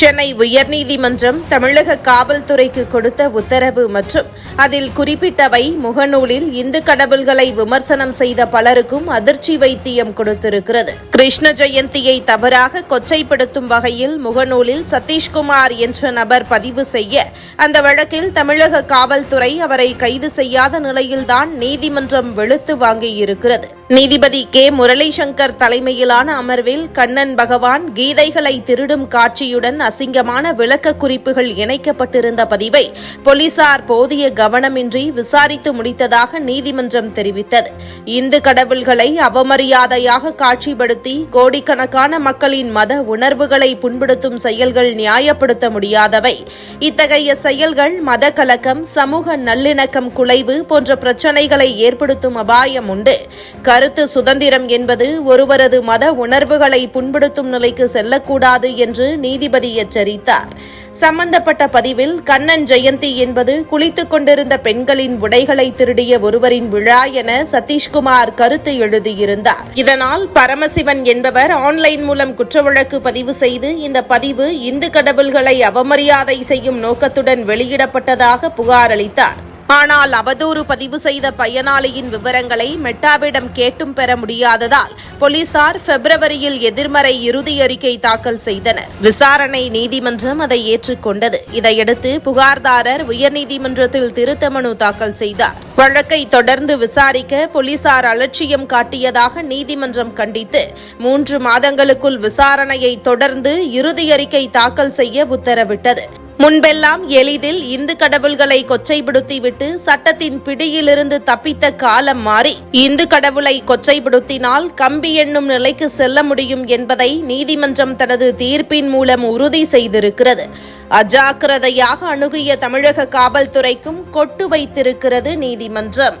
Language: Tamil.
சென்னை உயர்நீதிமன்றம் தமிழக காவல்துறைக்கு கொடுத்த உத்தரவு மற்றும் அதில் குறிப்பிட்டவை முகநூலில் இந்து கடவுள்களை விமர்சனம் செய்த பலருக்கும் அதிர்ச்சி வைத்தியம் கொடுத்திருக்கிறது. கிருஷ்ண ஜெயந்தியை தவறாக கொச்சைப்படுத்தும் வகையில் முகநூலில் சதீஷ்குமார் என்ற நபர் பதிவு செய்ய அந்த வழக்கில் தமிழக காவல்துறை அவரை கைது செய்யாத நிலையில்தான் நீதிமன்றம் வெளுத்து வாங்கியிருக்கிறது. நீதிபதி கே. முரளிசங்கர் தலைமையிலான அமர்வில் கண்ணன் பகவான் கீதைகளை திருடும் காட்சியுடன் அசிங்கமான விளக்க குறிப்புகள் இணைக்கப்பட்டிருந்த பதிவை போலீசார் போதிய கவனமின்றி விசாரித்து முடித்ததாக நீதிமன்றம் தெரிவித்தது. இந்து கடவுள்களை அவமரியாதையாக காட்சிப்படுத்தி கோடிக்கணக்கான மக்களின் மத உணர்வுகளை புண்படுத்தும் செயல்கள் நியாயப்படுத்த முடியாதவை. இத்தகைய செயல்கள் மத கலக்கம் சமூக நல்லிணக்கம் குலைவு போன்ற பிரச்சனைகளை ஏற்படுத்தும் அபாயம் உண்டு. கருத்து சுதந்திரம் என்பது ஒருவரது மத உணர்வுகளை புண்படுத்தும் நிலைக்கு செல்லக்கூடாது என்று நீதிபதி எச்சரித்தார். சம்பந்தப்பட்ட பதிவில் கண்ணன் ஜெயந்தி என்பது குளித்துக் கொண்டிருந்த பெண்களின் உடைகளை திருடிய ஒருவரின் விழா என சதீஷ்குமார் கருத்து எழுதியிருந்தார். இதனால் பரமசிவன் என்பவர் ஆன்லைன் மூலம் குற்ற வழக்கு பதிவு செய்து இந்த பதிவு இந்து கடவுள்களை அவமரியாதை செய்யும் நோக்கத்துடன் வெளியிடப்பட்டதாக புகார் அளித்தார். ஆனால் அவதூறு பதிவு செய்த பயனாளியின் விவரங்களை மெட்டாவிடம் கேட்டும் பெற முடியாததால் போலீசார் பிப்ரவரியில் எதிர்மறை இறுதி அறிக்கை தாக்கல் செய்தனர். விசாரணை நீதிமன்றம் அதை ஏற்றுக்கொண்டது. இதையடுத்து புகார்தாரர் உயர்நீதிமன்றத்தில் திருத்த மனு தாக்கல் செய்தார். வழக்கை தொடர்ந்து விசாரிக்க போலீசார் அலட்சியம் காட்டியதாக நீதிமன்றம் கண்டித்து மூன்று மாதங்களுக்குள் விசாரணையை தொடர்ந்து இறுதி அறிக்கை தாக்கல் செய்ய உத்தரவிட்டது. முன்பெல்லாம் எளிதில் இந்து கடவுள்களை கொச்சைப்படுத்திவிட்டு சட்டத்தின் பிடியிலிருந்து தப்பித்த காலம் மாறி இந்து கடவுளை கொச்சைப்படுத்தினால் கம்பி என்னும் நிலைக்கு செல்ல முடியும் என்பதை நீதிமன்றம் தனது தீர்ப்பின் மூலம் உறுதி செய்திருக்கிறது. அஜாக்கிரதையாக அணுகிய தமிழக காவல்துறைக்கும் கொட்டு வைத்திருக்கிறது நீதிமன்றம்.